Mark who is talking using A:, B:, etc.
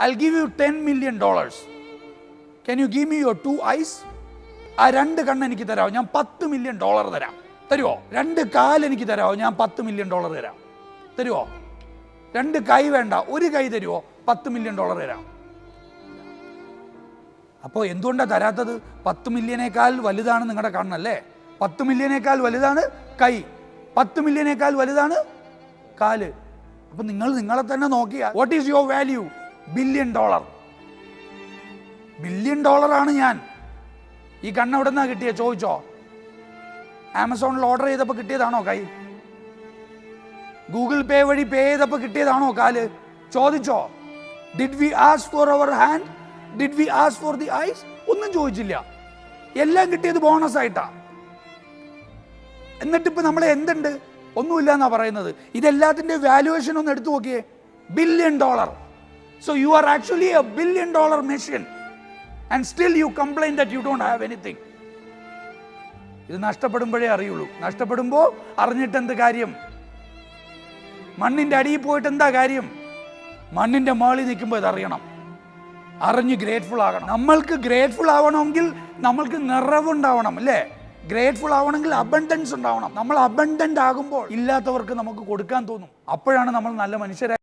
A: I give you ten million dollars can you give me your two eyes ആ രണ്ട് കണ്ണ് എനിക്ക് തരാമോ ഞാൻ പത്ത് മില്യൺ ഡോളർ തരാം. തരുമോ രണ്ട് കാൽ എനിക്ക് തരാമോ ഞാൻ പത്ത് മില്യൺ ഡോളർ തരാം. തരുമോ രണ്ട് കൈ വേണ്ട. ഒരു കൈ തരുമോ പത്ത് മില്യൺ ഡോളർ തരാം. അപ്പോൾ എന്തുകൊണ്ടാണ് തരാത്തത്? പത്ത് മില്യനേക്കാൾ വലുതാണ് നിങ്ങളുടെ കണ്ണല്ലേ? പത്ത് മില്യനേക്കാൾ വലുതാണ് കൈ. പത്ത് മില്യനേക്കാൾ വലുതാണ് കാൽ. അപ്പം നിങ്ങൾ നിങ്ങളെ തന്നെ നോക്കിയാൽ what is your value billion dollar. Billion ഡോളറാണ് ഞാൻ. ഈ കണ്ണ് എവിടെ നിന്നാ കിട്ടിയ ചോദിച്ചോ? ആമസോണിൽ ഓർഡർ ചെയ്തപ്പോൾ കിട്ടിയതാണോ കൈ? ഗൂഗിൾ പേ വഴി പേ ചെയ്തപ്പോൾ കിട്ടിയതാണോ കാൽ? ചോദിച്ചോ. Did we ask for our hand did we ask for the eyes ഒന്നും ചോദിച്ചില്ല. എല്ലാം കിട്ടിയത് ബോണസ് ആയിട്ടാ. എന്നിട്ട് നമ്മൾ എന്തുണ്ട്? ഒന്നുമില്ല എന്നാ പറയുന്നത്. ഇതെല്ലാത്തിന്റെ വാല്യുവേഷൻ ഒന്ന് എടുത്തു നോക്കിയേ. Billion dollar so you are actually a billion dollar machine and still you complain that you don't have anything ഇത് നഷ്ടപ്പെടുമ്പോഴേ അറിയുള്ളൂ. നഷ്ടപ്പെടുമ്പോൾ അറിഞ്ഞിട്ട് എന്ത് കാര്യം? മണ്ണിന്റെ അടിയിൽ പോയിട്ട് എന്താ കാര്യം? മണ്ണിന്റെ മേളിൽ നിൽക്കുമ്പോൾ ഇത് അറിയണം. അറിഞ്ഞ് ഗ്രേറ്റ്ഫുൾ ആകണം. നമ്മൾക്ക് ഗ്രേറ്റ്ഫുൾ ആവണമെങ്കിൽ നമ്മൾക്ക് നിറവുണ്ടാവണം അല്ലേ? ഗ്രേറ്റ്ഫുൾ ആവണമെങ്കിൽ അബണ്ടൻസ് ഉണ്ടാവണം. നമ്മൾ അബണ്ടന്റ് ആകുമ്പോൾ ഇല്ലാത്തവർക്ക് നമുക്ക് കൊടുക്കാൻ തോന്നും. അപ്പോഴാണ് നമ്മൾ നല്ല മനുഷ്യരായി